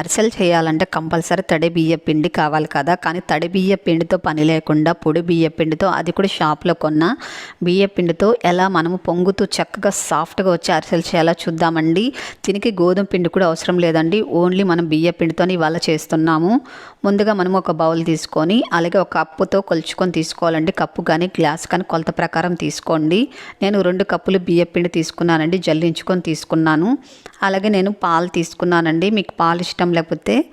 అరిసెలు చేయాలంటే కంపల్సరీ తడి బియ్య పిండి కావాలి కదా. కానీ తడి బియ్య పిండితో పని లేకుండా పొడి బియ్య పిండితో అది కూడా షాప్లో కొన్న బియ్య పిండితో ఎలా మనము పొంగుతూ చక్కగా సాఫ్ట్గా వచ్చి అరిసెలు చేయాలో చూద్దామండి. దీనికి గోధుమ పిండి కూడా అవసరం లేదండి. ఓన్లీ మనం బియ్య పిండితోనే ఇవాళ చేస్తున్నాము. ముందుగా మనం ఒక బౌల్ తీసుకొని అలాగే ఒక కప్పుతో కొలుచుకొని తీసుకోవాలండి. కప్పు కానీ గ్లాస్ కానీ కొలత ప్రకారం తీసుకోండి. నేను రెండు కప్పులు బియ్య పిండి తీసుకున్నానండి. జల్లించుకొని తీసుకున్నాను. అలాగే నేను పాలు తీసుకున్నానండి. మీకు పాలు ఇష్టం లేకపోతే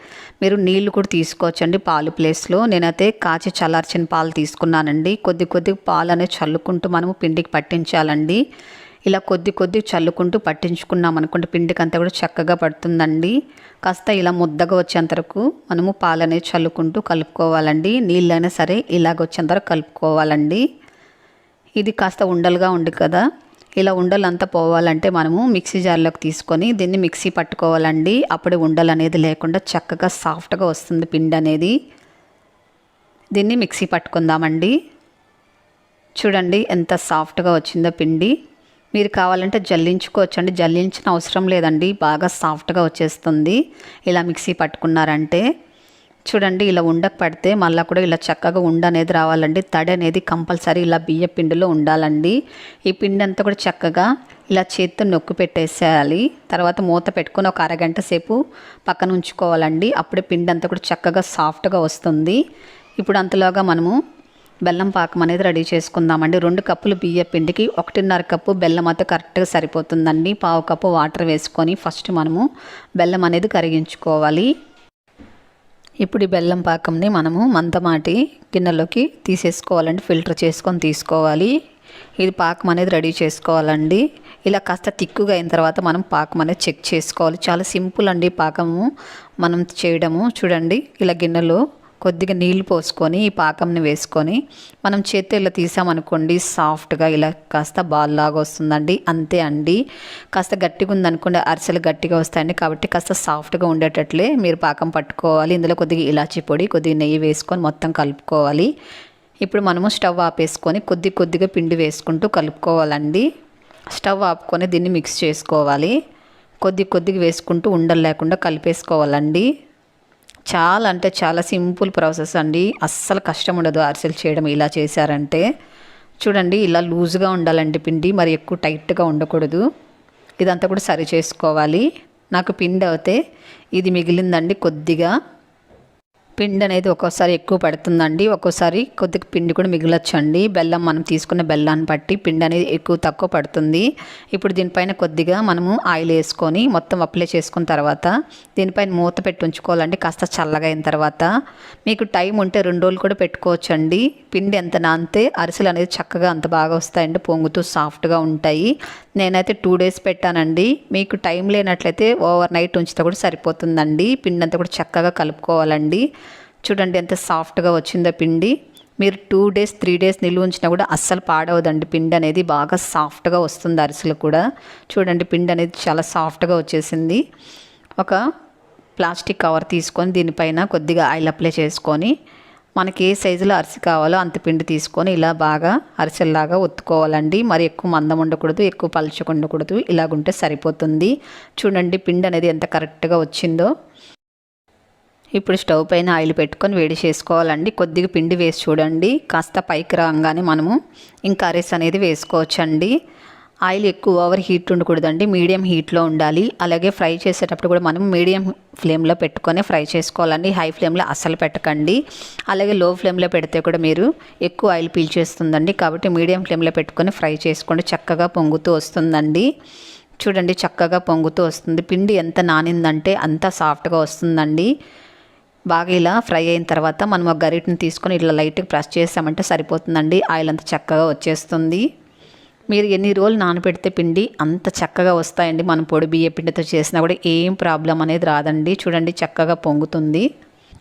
మీరు నీళ్ళు కూడా తీసుకోవచ్చండి పాలు ప్లేస్లో. నేనైతే కాచి చల్లార్చిన పాలు తీసుకున్నానండి. కొద్ది కొద్ది పాలు అనేది చల్లుకుంటూ మనము పిండికి పట్టించాలండి. ఇలా కొద్ది కొద్ది చల్లుకుంటూ పట్టించుకున్నాం అనుకుంటే పిండికి అంతా కూడా చక్కగా పడుతుందండి. కాస్త ఇలా ముద్దగా వచ్చేంత వరకు మనము పాలు అనేది చల్లుకుంటూ కలుపుకోవాలండి. నీళ్ళైనా సరే ఇలాగ వచ్చేంత వరకు కలుపుకోవాలండి. ఇది కాస్త ఉండలుగా ఉంది కదా. ఇలా ఉండలంతా పోవాలంటే మనము మిక్సీ జార్లోకి తీసుకొని దీన్ని మిక్సీ పట్టుకోవాలండి. అప్పుడే ఉండలు అనేది లేకుండా చక్కగా సాఫ్ట్గా వస్తుంది పిండి అనేది. దీన్ని మిక్సీ పట్టుకుందామండి. చూడండి ఎంత సాఫ్ట్గా వచ్చిందో పిండి. మీరు కావాలంటే జల్లించుకోవచ్చండి. జల్లించిన అవసరం లేదండి. బాగా సాఫ్ట్గా వచ్చేస్తుంది. ఇలా మిక్సీ పట్టుకున్నారంటే. చూడండి ఇలా ఉండకు పడితే మళ్ళీ కూడా ఇలా చక్కగా ఉండ అనేది రావాలండి. తడి అనేది కంపల్సరీ ఇలా బియ్య పిండిలో ఉండాలండి. ఈ పిండి అంతా కూడా చక్కగా ఇలా చేత్తో నొక్కి పెట్టేసేయాలి. తర్వాత మూత పెట్టుకొని ఒక అరగంట సేపు పక్కన ఉంచుకోవాలండి. అప్పుడే పిండి అంతా కూడా చక్కగా సాఫ్ట్గా వస్తుంది. ఇప్పుడు అంతలోగా మనము బెల్లం పాకం అనేది రెడీ చేసుకుందామండి. రెండు కప్పులు బియ్య పిండికి ఒకటిన్నర కప్పు బెల్లం అయితే కరెక్ట్గా సరిపోతుందండి. పావు కప్పు వాటర్ వేసుకొని ఫస్ట్ మనము బెల్లం అనేది కరిగించుకోవాలి. ఇప్పుడు ఈ బెల్లం పాకంని మనము మందమాటి గిన్నెలోకి తీసేసుకోవాలండి. ఫిల్టర్ చేసుకొని తీసుకోవాలి. ఇది పాకం అనేది రెడీ చేసుకోవాలండి. ఇలా కాస్త తిక్కుగా అయిన తర్వాత మనం పాకం అనేది చెక్ చేసుకోవాలి. చాలా సింపుల్ అండి పాకము. మనం చేయడము. చూడండి ఇలా గిన్నెలో కొద్దిగా నీళ్ళు పోసుకొని ఈ పాకంని వేసుకొని మనం చేత్తో ఇలా తీసామనుకోండి సాఫ్ట్గా ఇలా కాస్త బాల్ లాగా వస్తుందండి. అంతే అండి. కాస్త గట్టిగా ఉందనుకోండి అరిసెలు గట్టిగా వస్తాయండి. కాబట్టి కాస్త సాఫ్ట్గా ఉండేటట్లే మీరు పాకం పట్టుకోవాలి. ఇందులో కొద్దిగా ఇలాచీ పొడి కొద్దిగా నెయ్యి వేసుకొని మొత్తం కలుపుకోవాలి. ఇప్పుడు మనము స్టవ్ ఆపేసుకొని కొద్ది కొద్దిగా పిండి వేసుకుంటూ కలుపుకోవాలండి. స్టవ్ ఆపుకొని దీన్ని మిక్స్ చేసుకోవాలి. కొద్ది కొద్దిగా వేసుకుంటూ ఉండలు లేకుండా కలిపేసుకోవాలండి. చాలా అంటే చాలా సింపుల్ ప్రాసెస్ అండి. అస్సలు కష్టం ఉండదు అరిసెలు చేయడం ఇలా చేశారంటే. చూడండి ఇలా లూజ్గా ఉండాలండి పిండి మరి ఎక్కువ టైట్గా ఉండకూడదు. ఇదంతా కూడా సరి చేసుకోవాలి. నాకు పిండి అయితే ఇది మిగిలిందండి కొద్దిగా. పిండి అనేది ఒక్కోసారి ఎక్కువ పడుతుందండి. ఒక్కోసారి కొద్దిగా పిండి కూడా మిగిలొచ్చండి. బెల్లం మనం తీసుకున్న బెల్లాన్ని బట్టి పిండి అనేది ఎక్కువ తక్కువ పడుతుంది. ఇప్పుడు దీనిపైన కొద్దిగా మనము ఆయిల్ వేసుకొని మొత్తం అప్లై చేసుకున్న తర్వాత దీనిపైన మూత పెట్టి ఉంచుకోవాలండి. కాస్త చల్లగా అయిన తర్వాత మీకు టైం ఉంటే రెండు రోజులు కూడా పెట్టుకోవచ్చండి. పిండి ఎంత నానితే అరిసెలు అనేది చక్కగా అంత బాగా వస్తాయండి. పొంగుతూ సాఫ్ట్గా ఉంటాయి. నేనైతే టూ డేస్ పెట్టానండి. మీకు టైం లేనట్లయితే ఓవర్ నైట్ ఉంచితే కూడా సరిపోతుందండి. పిండి అంతా కూడా చక్కగా కలుపుకోవాలండి. చూడండి ఎంత సాఫ్ట్గా వచ్చిందో పిండి. మీరు టూ డేస్ త్రీ డేస్ నిల్వ ఉంచినా కూడా అస్సలు పాడవదండి. పిండి అనేది బాగా సాఫ్ట్గా వస్తుంది అరిసెలు కూడా. చూడండి పిండి అనేది చాలా సాఫ్ట్గా వచ్చేసింది. ఒక ప్లాస్టిక్ కవర్ తీసుకొని దీనిపైన కొద్దిగా ఆయిల్ అప్లై చేసుకొని మనకి ఏ సైజులో అరిసి కావాలో అంత పిండి తీసుకొని ఇలా బాగా అరిసెల్లాగా ఒత్తుకోవాలండి. మరి ఎక్కువ మందం ఉండకూడదు ఎక్కువ పలుచగా ఉండకూడదు. ఇలాగుంటే సరిపోతుంది. చూడండి పిండి అనేది ఎంత కరెక్ట్గా వచ్చిందో. ఇప్పుడు స్టవ్ పైన ఆయిల్ పెట్టుకొని వేడి చేసుకోవాలండి. కొద్దిగా పిండి వేసి చూడండి. కాస్త పైకి రాగానే మనము ఇంకా అరెస్ అనేది వేసుకోవచ్చండి. ఆయిల్ ఎక్కువ ఓవర్ హీట్ ఉండకూడదండి. మీడియం హీట్లో ఉండాలి. అలాగే ఫ్రై చేసేటప్పుడు కూడా మనం మీడియం ఫ్లేమ్లో పెట్టుకొని ఫ్రై చేసుకోవాలండి. హై ఫ్లేమ్లో అస్సలు పెట్టకండి. అలాగే లో ఫ్లేమ్లో పెడితే కూడా మీరు ఎక్కువ ఆయిల్ పీల్చేస్తుందండి. కాబట్టి మీడియం ఫ్లేమ్లో పెట్టుకొని ఫ్రై చేసుకోండి. చక్కగా పొంగుతూ వస్తుందండి. చూడండి చక్కగా పొంగుతూ వస్తుంది. పిండి ఎంత నానిందంటే అంత సాఫ్ట్గా వస్తుందండి. బాగా ఇలా ఫ్రై అయిన తర్వాత మనం ఒక గరిటని తీసుకొని ఇట్లా లైట్గా ప్రెస్ చేసామంటే సరిపోతుందండి. ఆయిల్ అంత చక్కగా వచ్చేస్తుంది. మీరు ఎన్ని రోజులు నానబెడితే పిండి అంత చక్కగా వస్తాయండి. మనం పొడి బియ్య పిండితో చేసినా కూడా ఏం ప్రాబ్లం అనేది రాదండి. చూడండి చక్కగా పొంగుతుంది.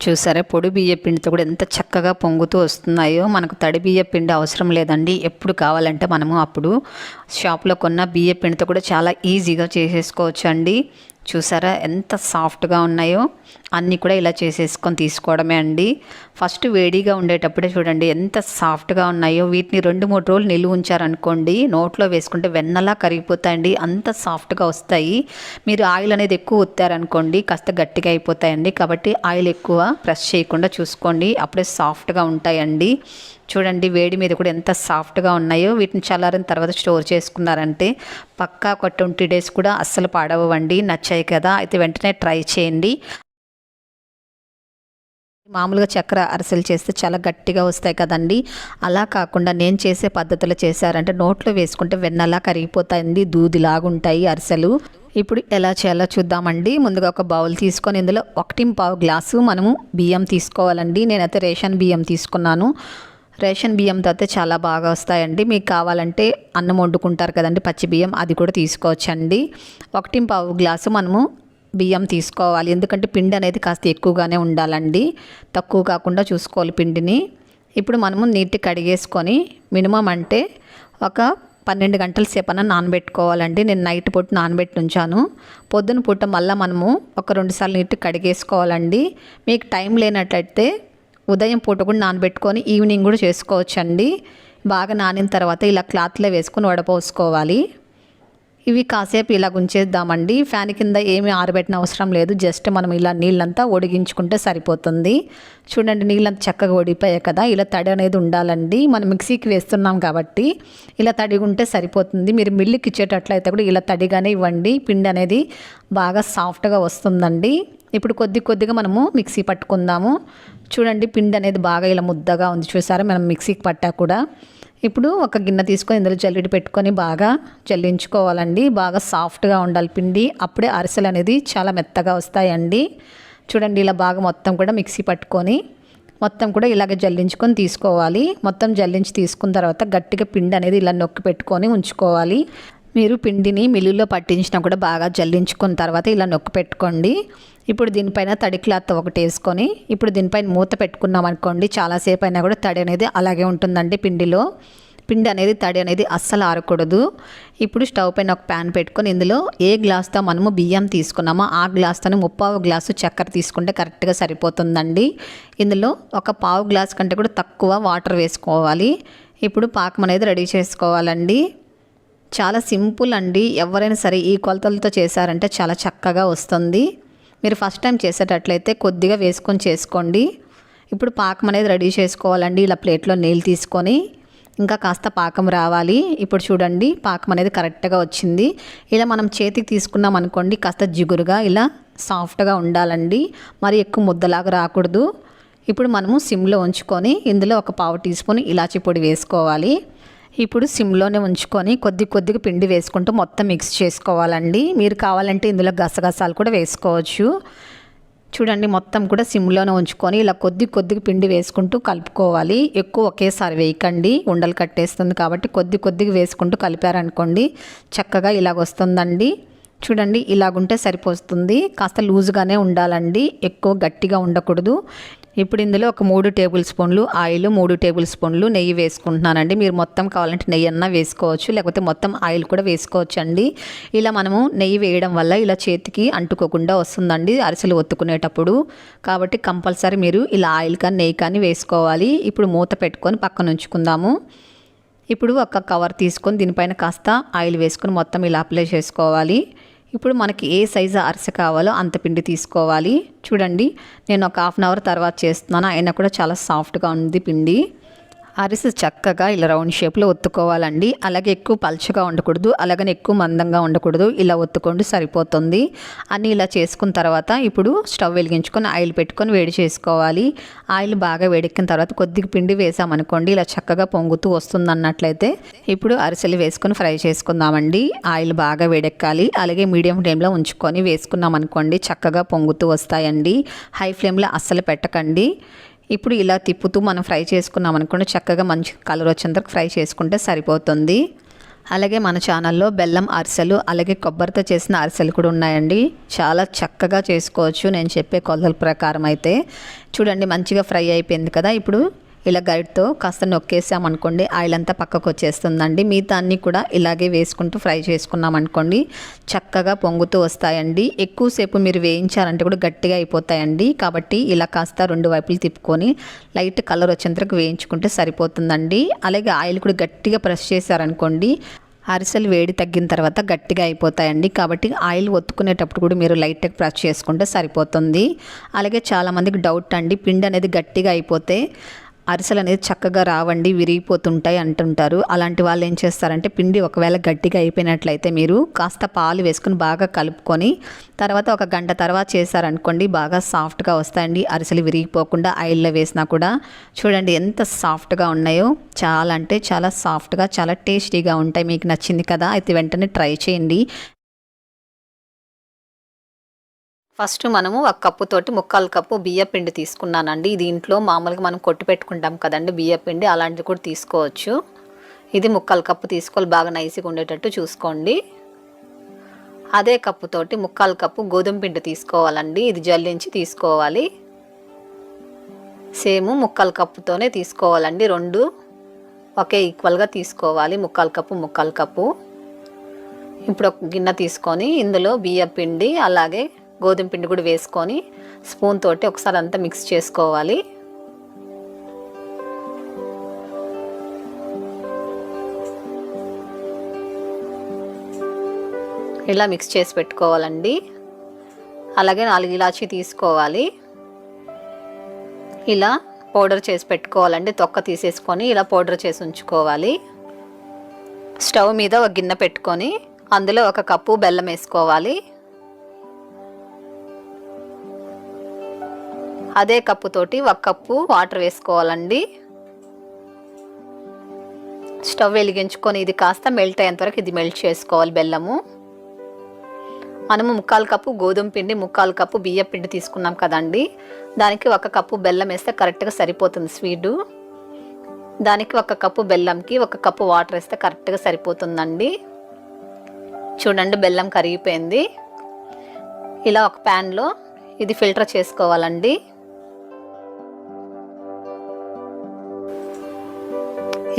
చూసారా పొడి బియ్య పిండితో కూడా ఎంత చక్కగా పొంగుతూ వస్తున్నాయో. మనకు తడి బియ్య పిండి అవసరం లేదండి. ఎప్పుడు కావాలంటే మనము అప్పుడు షాప్లో కొన్న బియ్య పిండితో కూడా చాలా ఈజీగా చేసేసుకోవచ్చు అండి చూసారా? ఎంత సాఫ్ట్గా ఉన్నాయో. అన్నీ కూడా ఇలా చేసేసుకొని తీసుకోవడమే అండి. ఫస్ట్ వేడిగా ఉండేటప్పుడే చూడండి ఎంత సాఫ్ట్గా ఉన్నాయో. వీటిని రెండు మూడు రోజులు నిలువ ఉంచారనుకోండి నోట్లో వేసుకుంటే వెన్నలా కరిగిపోతాయండి అంత సాఫ్ట్గా వస్తాయి. మీరు ఆయిల్ అనేది ఎక్కువ ఉత్తారనుకోండి కాస్త గట్టిగా అయిపోతాయండి. కాబట్టి ఆయిల్ ఎక్కువ ప్రెస్ చేయకుండా చూసుకోండి అప్పుడే సాఫ్ట్గా ఉంటాయండి. చూడండి వేడి మీద కూడా ఎంత సాఫ్ట్గా ఉన్నాయో. వీటిని చల్లారిన తర్వాత స్టోర్ చేసుకున్నారంటే పక్కా ఒక ట్వంటీ డేస్ కూడా అస్సలు పాడవండి నచ్చాయి కదా. అయితే వెంటనే ట్రై చేయండి. మామూలుగా చక్కెర అరిసెలు చేస్తే చాలా గట్టిగా వస్తాయి కదండి. అలా కాకుండా నేను చేసే పద్ధతిలో చేశారంటే నోట్లో వేసుకుంటే వెన్నలా కరిగిపోతాయండి దూదిలాగుంటాయి అరిసెలు. ఇప్పుడు ఎలా చేయాలో చూద్దామండి. ముందుగా ఒక బౌల్ తీసుకొని ఇందులో ఒకటి పావు గ్లాసు మనము బియ్యం తీసుకోవాలండి. నేనైతే రేషన్ బియ్యం తీసుకున్నాను. రేషన్ బియ్యంతో అయితే చాలా బాగా వస్తాయండి. మీకు కావాలంటే అన్నం వండుకుంటారు కదండి పచ్చి బియ్యం అది కూడా తీసుకోవచ్చండి. ఒకటి పావు గ్లాసు మనము బియ్యం తీసుకోవాలి. ఎందుకంటే పిండి అనేది కాస్త ఎక్కువగానే ఉండాలండి. తక్కువ కాకుండా చూసుకోవాలి పిండిని. ఇప్పుడు మనము నీట్గా కడిగేసుకొని మినిమం అంటే ఒక పన్నెండు గంటల సేపన నానబెట్టుకోవాలండి. నేను నైట్ పూట నానబెట్టి ఉంచాను పొద్దున పూట మళ్ళీ మనము ఒక రెండు సార్లు నీట్గా కడిగేసుకోవాలండి. మీకు టైం లేనట్లయితే ఉదయం పూట కూడా నానబెట్టుకొని ఈవినింగ్ కూడా చేసుకోవచ్చండి. బాగా నానిన తర్వాత ఇలా క్లాత్లో వేసుకొని వడపోసుకోవాలి. ఇవి కాసేపు ఇలా ఉంచేద్దామండి ఫ్యాన్ కింద ఏమీ ఆరబెట్టిన అవసరం లేదు. జస్ట్ మనం ఇలా నీళ్ళంతా ఒడిగించుకుంటే సరిపోతుంది. చూడండి నీళ్ళంతా చక్కగా ఒడిపోయాయి కదా. ఇలా తడి అనేది ఉండాలండి. మనం మిక్సీకి వేస్తున్నాం కాబట్టి ఇలా తడిగా ఉంటే సరిపోతుంది. మీరు మిల్లుకి ఇచ్చేటట్లయితే కూడా ఇలా తడిగానే ఇవ్వండి. పిండి అనేది బాగా సాఫ్ట్గా వస్తుందండి. ఇప్పుడు కొద్ది కొద్దిగా మనము మిక్సీ పట్టుకుందాము. చూడండి పిండి అనేది బాగా ఇలా ముద్దగా ఉంది చూసారా? మనం మిక్సీకి పట్టా కూడా ఇప్పుడు ఒక గిన్నె తీసుకొని ఇందులో జల్లెడ పెట్టుకొని బాగా జల్లించుకోవాలండి. బాగా సాఫ్ట్గా ఉండాలి పిండి. అప్పుడే అరిసెలు అనేది చాలా మెత్తగా వస్తాయండి. చూడండి ఇలా బాగా మొత్తం కూడా మిక్సీ పట్టుకొని మొత్తం కూడా ఇలాగ జల్లించుకొని తీసుకోవాలి. మొత్తం జల్లించి తీసుకున్న తర్వాత గట్టిగా పిండి అనేది ఇలా నొక్కి పెట్టుకొని ఉంచుకోవాలి. మీరు పిండిని మిల్లులో పట్టించినా కూడా బాగా జల్లించుకున్న తర్వాత ఇలా నొక్కి పెట్టుకోండి. ఇప్పుడు దీనిపైన తడి క్లాత్ ఒకటి వేసుకొని ఇప్పుడు దీనిపైన మూత పెట్టుకున్నాం అనుకోండి చాలాసేపు అయినా కూడా తడి అనేది అలాగే ఉంటుందండి పిండిలో. పిండి అనేది తడి అనేది అస్సలు ఆరకూడదు. ఇప్పుడు స్టవ్ పైన ఒక ప్యాన్ పెట్టుకొని ఇందులో ఏ గ్లాస్తో మనము బియ్యం తీసుకున్నామో ఆ గ్లాస్తోనే ముప్పావు గ్లాసు చక్కెర తీసుకుంటే కరెక్ట్గా సరిపోతుందండి. ఇందులో ఒక పావు గ్లాస్ కంటే కూడా తక్కువ వాటర్ వేసుకోవాలి. ఇప్పుడు పాకం అనేది రెడీ చేసుకోవాలండి. చాలా సింపుల్ అండి. ఎవరైనా సరే ఈ కొలతలతో చేశారంటే చాలా చక్కగా వస్తుంది. మీరు ఫస్ట్ టైం చేసేటట్లయితే కొద్దిగా వేసుకొని చేసుకోండి. ఇప్పుడు పాకం అనేది రెడీ చేసుకోవాలండి. ఇలా ప్లేట్లో నీళ్ళు తీసుకొని ఇంకా కాస్త పాకం రావాలి. ఇప్పుడు చూడండి పాకం అనేది కరెక్ట్గా వచ్చింది. ఇలా మనం చేతికి తీసుకున్నాం అనుకోండి కాస్త జిగురుగా ఇలా సాఫ్ట్గా ఉండాలండి. మరి ఎక్కువ ముద్దలాగా రాకూడదు. ఇప్పుడు మనము సిమ్లో ఉంచుకొని ఇందులో ఒక పావు టీ స్పూన్ ఇలాచి పొడి వేసుకోవాలి. ఇప్పుడు సిమ్లోనే ఉంచుకొని కొద్ది కొద్దిగా పిండి వేసుకుంటూ మొత్తం మిక్స్ చేసుకోవాలండి. మీరు కావాలంటే ఇందులో గసగసాలు కూడా వేసుకోవచ్చు. చూడండి మొత్తం కూడా సిమ్లోనే ఉంచుకొని ఇలా కొద్ది కొద్దిగా పిండి వేసుకుంటూ కలుపుకోవాలి. ఎక్కువ ఒకేసారి వేయకండి. ఉండలు కట్టేస్తుంది కాబట్టి కొద్ది కొద్దిగా వేసుకుంటూ కలిపారనుకోండి చక్కగా ఇలాగ వస్తుందండి. చూడండి ఇలాగుంటే సరిపోతుంది కాస్త లూజ్గానే ఉండాలండి. ఎక్కువ గట్టిగా ఉండకూడదు. ఇప్పుడు ఇందులో ఒక మూడు టేబుల్ స్పూన్లు ఆయిల్ మూడు టేబుల్ స్పూన్లు నెయ్యి వేసుకుంటున్నానండి. మీరు మొత్తం కావాలంటే నెయ్యి అన్నా వేసుకోవచ్చు లేకపోతే మొత్తం ఆయిల్ కూడా వేసుకోవచ్చు అండి ఇలా మనము నెయ్యి వేయడం వల్ల ఇలా చేతికి అంటుకోకుండా వస్తుందండి అరిసెలు ఒత్తుకునేటప్పుడు. కాబట్టి కంపల్సరీ మీరు ఇలా ఆయిల్ కానీ నెయ్యి కానీ వేసుకోవాలి. ఇప్పుడు మూత పెట్టుకొని పక్కన ఉంచుకుందాము. ఇప్పుడు ఒక కవర్ తీసుకొని దీనిపైన కాస్త ఆయిల్ వేసుకొని మొత్తం ఇలా అప్లై చేసుకోవాలి. ఇప్పుడు మనకి ఏ సైజు అరిసె కావాలో అంత పిండి తీసుకోవాలి. చూడండి నేను ఒక హాఫ్ అన్ అవర్ తర్వాత చేస్తున్నాను. అయినా కూడా చాలా సాఫ్ట్గా ఉంది పిండి. అరిసె చక్కగా ఇలా రౌండ్ షేప్లో ఒత్తుకోవాలండి. అలాగే ఎక్కువ పలుచగా ఉండకూడదు అలాగని ఎక్కువ మందంగా ఉండకూడదు. ఇలా ఒత్తుకోండి సరిపోతుంది. అన్నీ ఇలా చేసుకున్న తర్వాత ఇప్పుడు స్టవ్ వెలిగించుకొని ఆయిల్ పెట్టుకొని వేడి చేసుకోవాలి. ఆయిల్ బాగా వేడెక్కిన తర్వాత కొద్దిగా పిండి వేసామనుకోండి ఇలా చక్కగా పొంగుతూ వస్తుంది అన్నట్లయితే ఇప్పుడు అరిసెలు వేసుకొని ఫ్రై చేసుకుందామండి. ఆయిల్ బాగా వేడెక్కాలి. అలాగే మీడియం ఫ్లేమ్లో ఉంచుకొని వేసుకున్నాం అనుకోండి చక్కగా పొంగుతూ వస్తాయండి. హై ఫ్లేమ్లో అస్సలు పెట్టకండి. ఇప్పుడు ఇలా తిప్పుతూ మనం ఫ్రై చేసుకున్నాం అనుకోండి చక్కగా మంచి కలర్ వచ్చేంత ఫ్రై చేసుకుంటే సరిపోతుంది. అలాగే మన ఛానల్లో బెల్లం అరిసెలు అలాగే కొబ్బరితో చేసిన అరిసెలు కూడా ఉన్నాయండి. చాలా చక్కగా చేసుకోవచ్చు. నేను చెప్పే కొలతల ప్రకారం అయితే. చూడండి మంచిగా ఫ్రై అయిపోయింది కదా ఇప్పుడు. ఇలా గైడ్తో కాస్త నొక్కేసామనుకోండి ఆయిల్ అంతా పక్కకు వచ్చేస్తుందండి మిగతా అన్నీ కూడా ఇలాగే వేసుకుంటూ ఫ్రై చేసుకున్నామనుకోండి చక్కగా పొంగుతూ వస్తాయండి. ఎక్కువసేపు మీరు వేయించారంటే కూడా గట్టిగా అయిపోతాయండి. కాబట్టి ఇలా కాస్త రెండు వైపులు తిప్పుకొని లైట్ కలర్ వచ్చేంతకు వేయించుకుంటే సరిపోతుందండి. అలాగే ఆయిల్ కూడా గట్టిగా ప్రెస్ చేశారనుకోండి అరిసెలు వేడి తగ్గిన తర్వాత గట్టిగా అయిపోతాయండి. కాబట్టి ఆయిల్ ఒత్తుకునేటప్పుడు కూడా మీరు లైట్గా ప్రెస్ చేసుకుంటే సరిపోతుంది. అలాగే చాలామందికి డౌట్ అండి పిండి అనేది గట్టిగా అయిపోతే అరిసెలు అనేది చక్కగా రావండి విరిగిపోతుంటాయి అంటుంటారు. అలాంటి వాళ్ళు ఏం చేస్తారంటే పిండి ఒకవేళ గట్టిగా అయిపోయినట్లయితే మీరు కాస్త పాలు వేసుకుని బాగా కలుపుకొని తర్వాత ఒక గంట తర్వాత చేశారనుకోండి బాగా సాఫ్ట్గా వస్తాయండి. అరిసెలు విరిగిపోకుండా ఆయిల్లో వేసినా కూడా చూడండి ఎంత సాఫ్ట్గా ఉన్నాయో. చాలా అంటే చాలా సాఫ్ట్గా చాలా టేస్టీగా ఉంటాయి. మీకు నచ్చింది కదా అయితే వెంటనే ట్రై చేయండి. ఫస్ట్ మనము ఒక కప్పుతోటి ముక్కాలు కప్పు బియ్యపిండి తీసుకున్నానండి. ఇది ఇంట్లో మామూలుగా మనం కొట్టి పెట్టుకుంటాం కదండి బియ్యపిండి అలాంటివి అలాంటిది కూడా తీసుకోవచ్చు. ఇది ముక్కాలు కప్పు తీసుకోవాలి బాగా నైస్గా ఉండేటట్టు చూసుకోండి. అదే కప్పుతోటి ముక్కాలు కప్పు గోధుమ పిండి తీసుకోవాలండి. ఇది జల్లించి తీసుకోవాలి. సేమ్ ముక్కాలు కప్పుతోనే తీసుకోవాలండి. రెండు ఒకే ఈక్వల్గా తీసుకోవాలి ముక్కాలు కప్పు ముక్కాలు కప్పు. ఇప్పుడు ఒక గిన్నె తీసుకొని ఇందులో బియ్య పిండి అలాగే గోధుమ పిండి కూడా వేసుకొని స్పూన్ తోటి ఒకసారి అంతా మిక్స్ చేసుకోవాలి. ఇలా మిక్స్ చేసి పెట్టుకోవాలండి. అలాగే నాలుగు ఇలాచి తీసుకోవాలి. ఇలా పౌడర్ చేసి పెట్టుకోవాలండి. తొక్క తీసేసుకొని ఇలా పౌడర్ చేసి ఉంచుకోవాలి. స్టవ్ మీద ఒక గిన్నె పెట్టుకొని అందులో ఒక కప్పు బెల్లం వేసుకోవాలి. అదే కప్పుతోటి ఒక కప్పు వాటర్ వేసుకోవాలండి. స్టవ్ వెలిగించుకొని ఇది కాస్త మెల్ట్ అయ్యేంత వరకు ఇది మెల్ట్ చేసుకోవాలి బెల్లము. మనము ముక్కాలు కప్పు గోధుమ పిండి ముక్కాలు కప్పు బియ్య పిండి తీసుకున్నాం కదండి. దానికి ఒక కప్పు బెల్లం వేస్తే కరెక్ట్గా సరిపోతుంది స్వీటు. దానికి ఒక కప్పు బెల్లంకి ఒక కప్పు వాటర్ వేస్తే కరెక్ట్గా సరిపోతుందండి. చూడండి బెల్లం కరిగిపోయింది. ఇలా ఒక ప్యాన్లో ఇది ఫిల్టర్ చేసుకోవాలండి.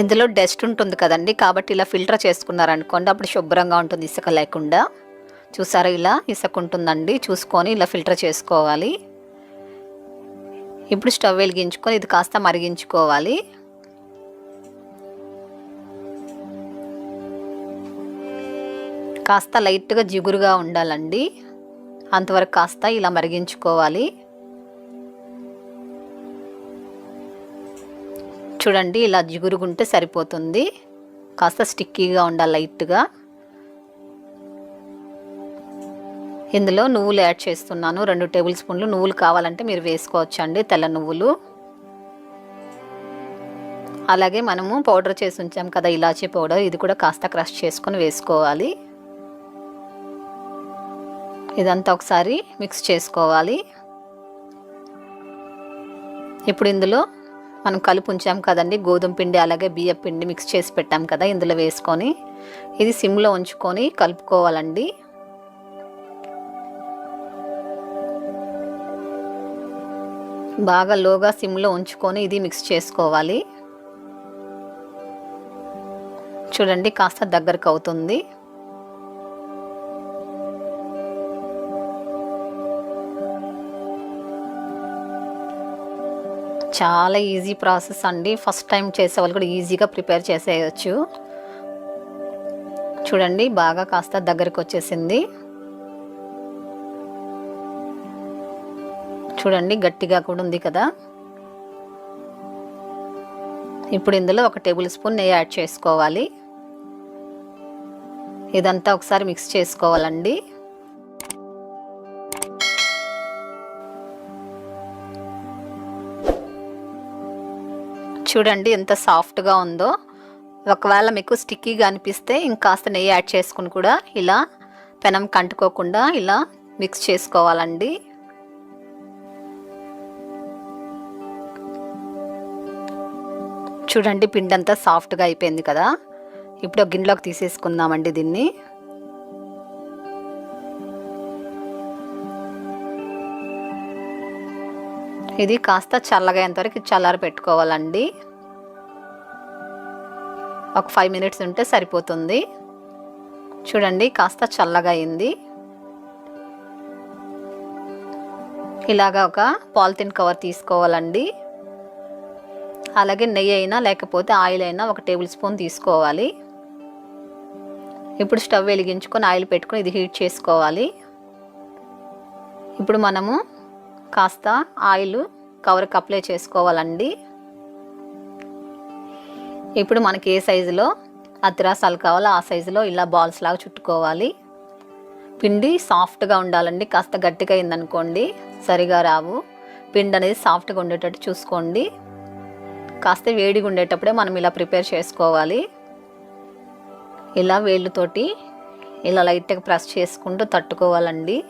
ఇందులో డస్ట్ ఉంటుంది కదండి కాబట్టి ఇలా ఫిల్టర్ చేసుకున్నారనుకోండి అప్పుడు శుభ్రంగా ఉంటుంది ఇసుక లేకుండా. చూసారా ఇలా ఇసుక ఉంటుందండి చూసుకొని ఇలా ఫిల్టర్ చేసుకోవాలి. ఇప్పుడు స్టవ్ వెలిగించుకొని ఇది కాస్త మరిగించుకోవాలి. కాస్త లైట్గా జిగురుగా ఉండాలండి. అంతవరకు కాస్త ఇలా మరిగించుకోవాలి. చూడండి ఇలా జిగురుగుంటే సరిపోతుంది. కాస్త స్టిక్కీగా ఉండాలి లైట్గా. ఇందులో నువ్వులు యాడ్ చేస్తున్నాను. రెండు టేబుల్ స్పూన్లు నువ్వులు కావాలంటే మీరు వేసుకోవచ్చండి తెల్ల నువ్వులు. అలాగే మనము పౌడర్ చేసి ఉంచాం కదా ఇలాచీ పౌడర్. ఇది కూడా కాస్త క్రష్ చేసుకొని వేసుకోవాలి. ఇదంతా ఒకసారి మిక్స్ చేసుకోవాలి. ఇప్పుడు ఇందులో మనం కలుపు ఉంచాం కదండి గోధుమ పిండి అలాగే బియ్యం పిండి మిక్స్ చేసి పెట్టాం కదా ఇందులో వేసుకొని ఇది సిమ్లో ఉంచుకొని కలుపుకోవాలండి. బాగా లోగా సిమ్లో ఉంచుకొని ఇది మిక్స్ చేసుకోవాలి. చూడండి కాస్త దగ్గరకు అవుతుంది. చాలా ఈజీ ప్రాసెస్ అండి. ఫస్ట్ టైం చేసే వాళ్ళు కూడా ఈజీగా ప్రిపేర్ చేసేయచ్చు. చూడండి బాగా కాస్త దగ్గరికి వచ్చేసింది. చూడండి గట్టిగా కూడా ఉంది కదా. ఇప్పుడు ఇందులో ఒక టేబుల్ స్పూన్ నెయ్యి యాడ్ చేసుకోవాలి. ఇదంతా ఒకసారి మిక్స్ చేసుకోవాలండి. చూడండి ఎంత సాఫ్ట్గా ఉందో. ఒకవేళ మీకు స్టిక్కీగా అనిపిస్తే ఇంకాస్త నెయ్యి యాడ్ చేసుకుని కూడా ఇలా పెనం కంటుకోకుండా ఇలా మిక్స్ చేసుకోవాలండి. చూడండి పిండి అంతా సాఫ్ట్గా అయిపోయింది కదా. ఇప్పుడు గిన్నెలోకి తీసేసుకుందామండి దీన్ని. ఇది కాస్త చల్లగా వరకు చల్లారి పెట్టుకోవాలండి. ఒక ఫైవ్ మినిట్స్ ఉంటే సరిపోతుంది. చూడండి కాస్త చల్లగా అయింది ఇలాగా ఒక పాలిథిన్ కవర్ తీసుకోవాలండి. అలాగే నెయ్యి అయినా లేకపోతే ఆయిల్ అయినా ఒక టేబుల్ స్పూన్ తీసుకోవాలి. ఇప్పుడు స్టవ్ వెలిగించుకొని ఆయిల్ పెట్టుకొని ఇది హీట్ చేసుకోవాలి. ఇప్పుడు మనము కాస్త ఆయిల్ కవర్కి అప్లై చేసుకోవాలండి. ఇప్పుడు మనకి ఏ సైజులో అతిరాసాలు కావాలో ఆ సైజులో ఇలా బాల్స్ లాగా చుట్టుకోవాలి. పిండి సాఫ్ట్గా ఉండాలండి. కాస్త గట్టిగా అయిందనుకోండి సరిగా రావు. పిండి అనేది సాఫ్ట్గా ఉండేటట్టు చూసుకోండి. కాస్త వేడిగా ఉండేటప్పుడే మనం ఇలా ప్రిపేర్ చేసుకోవాలి. ఇలా వేళ్ళతోటి ఇలా లైట్గా ప్రెస్ చేసుకుంటూ తట్టుకోవాలండి.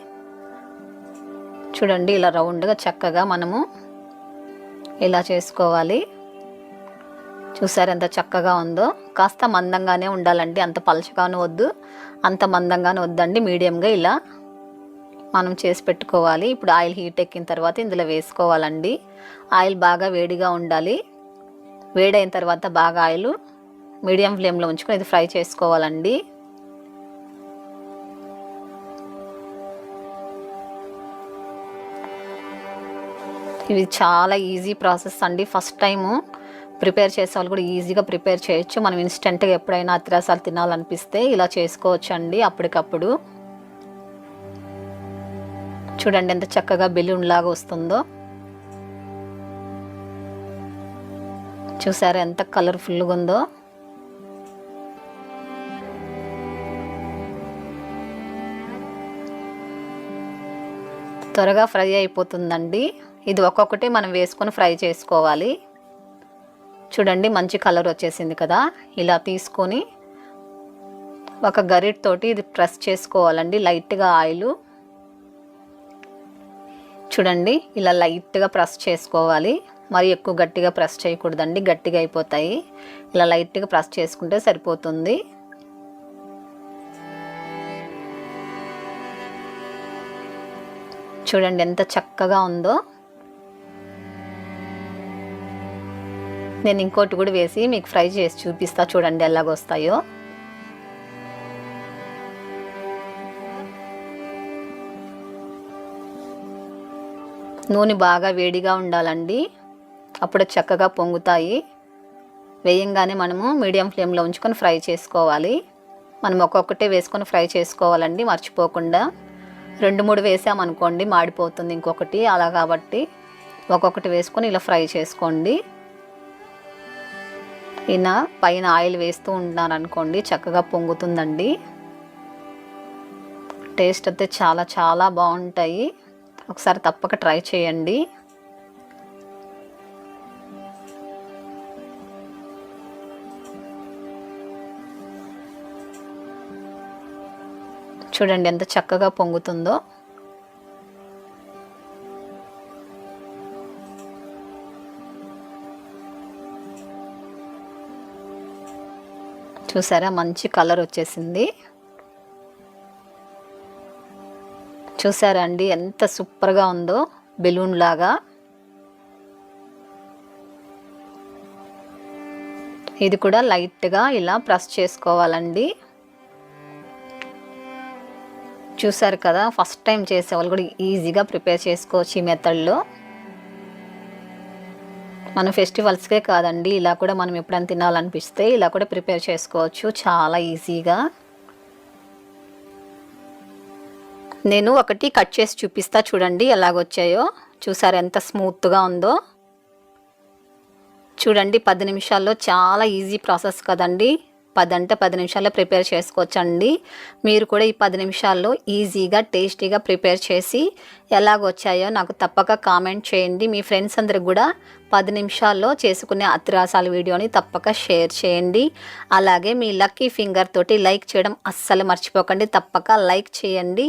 చూడండి ఇలా రౌండ్గా చక్కగా మనము ఇలా చేసుకోవాలి. చూసారు ఎంత చక్కగా ఉందో? కాస్త మందంగానే ఉండాలండి. అంత పలచగాను వద్దు. అంత మందంగాను వద్దండి. మీడియంగా ఇలా మనం చేసి పెట్టుకోవాలి. ఇప్పుడు ఆయిల్ హీట్ ఎక్కిన తర్వాత ఇందులో వేసుకోవాలండి. ఆయిల్ బాగా వేడిగా ఉండాలి. వేడైన తర్వాత బాగా ఆయిల్ మీడియం ఫ్లేమ్లో ఉంచుకొని ఇది ఫ్రై చేసుకోవాలండి. ఇది చాలా ఈజీ ప్రాసెస్ అండి. ఫస్ట్ టైము ప్రిపేర్ చేసే వాళ్ళు కూడా ఈజీగా ప్రిపేర్ చేయొచ్చు. మనం ఇన్స్టెంట్గా ఎప్పుడైనా అతిరసాలు తినాలనిపిస్తే ఇలా చేసుకోవచ్చు అండి అప్పటికప్పుడు. చూడండి ఎంత చక్కగా బెలూన్ లాగా వస్తుందో. చూసారా ఎంత కలర్ఫుల్గా ఉందో. త్వరగా ఫ్రై అయిపోతుందండి. ఇది ఒక్కొక్కటి మనం వేసుకొని ఫ్రై చేసుకోవాలి. చూడండి మంచి కలర్ వచ్చేసింది కదా. ఇలా తీసుకొని ఒక గరిటతోటి ఇది ప్రెస్ చేసుకోవాలండి. లైట్గా ఆయిల్. చూడండి ఇలా లైట్గా ప్రెస్ చేసుకోవాలి. మరి ఎక్కువ గట్టిగా ప్రెస్ చేయకూడదండి. గట్టిగా అయిపోతాయి. ఇలా లైట్గా ప్రెస్ చేసుకుంటే సరిపోతుంది. చూడండి ఎంత చక్కగా ఉందో. Hmm. నేను ఇంకోటి కూడా వేసి మీకు ఫ్రై చేసి చూపిస్తా. చూడండి ఎలాగొస్తాయో నూనె బాగా వేడిగా ఉండాలండి. అప్పుడు చక్కగా పొంగుతాయి. వేయంగానే మనము మీడియం ఫ్లేమ్లో ఉంచుకొని ఫ్రై చేసుకోవాలి. మనం ఒక్కొక్కటే వేసుకొని ఫ్రై చేసుకోవాలండి మర్చిపోకుండా. రెండు మూడు వేసామనుకోండి మాడిపోతుంది ఇంకొకటి. అలా కాబట్టి ఒక్కొక్కటి వేసుకొని ఇలా ఫ్రై చేసుకోండి. ఈయన పైన ఆయిల్ వేస్తూ ఉంటున్నాను అనుకోండి చక్కగా పొంగుతుందండి. టేస్ట్ అయితే చాలా చాలా బాగుంటాయి. ఒకసారి తప్పక ట్రై చేయండి. చూడండి ఎంత చక్కగా పొంగుతుందో. చూసారా? మంచి కలర్ వచ్చేసింది. చూసారా అండి ఎంత సూపర్గా ఉందో బెలూన్ లాగా. ఇది కూడా లైట్గా ఇలా ప్రెస్ చేసుకోవాలండి. చూసారు కదా? ఫస్ట్ టైం చేసేవాళ్ళు కూడా ఈజీగా ప్రిపేర్ చేసుకోవచ్చు ఈ మెథడ్లో. మన ఫెస్టివల్స్కే కాదండి. ఇలా కూడా మనం ఎప్పుడైనా తినాలనిపిస్తే ఇలా కూడా ప్రిపేర్ చేసుకోవచ్చు. చాలా ఈజీగా. నేను ఒకటి కట్ చేసి చూపిస్తా చూడండి ఎలాగొచ్చాయో. చూసారు ఎంత స్మూత్గా ఉందో. చూడండి పది నిమిషాల్లో చాలా ఈజీ ప్రాసెస్ కదండి. పది అంటే పది నిమిషాల్లో ప్రిపేర్ చేసుకోవచ్చండి. మీరు కూడా ఈ పది నిమిషాల్లో ఈజీగా టేస్టీగా ప్రిపేర్ చేసి ఎలాగొచ్చాయో నాకు తప్పక కామెంట్ చేయండి. మీ ఫ్రెండ్స్ అందరికి కూడా పది నిమిషాల్లో చేసుకునే అత్రాసాల వీడియోని తప్పక షేర్ చేయండి. అలాగే మీ లక్కీ ఫింగర్ తోటి లైక్ చేయడం అస్సలు మర్చిపోకండి. తప్పక లైక్ చేయండి.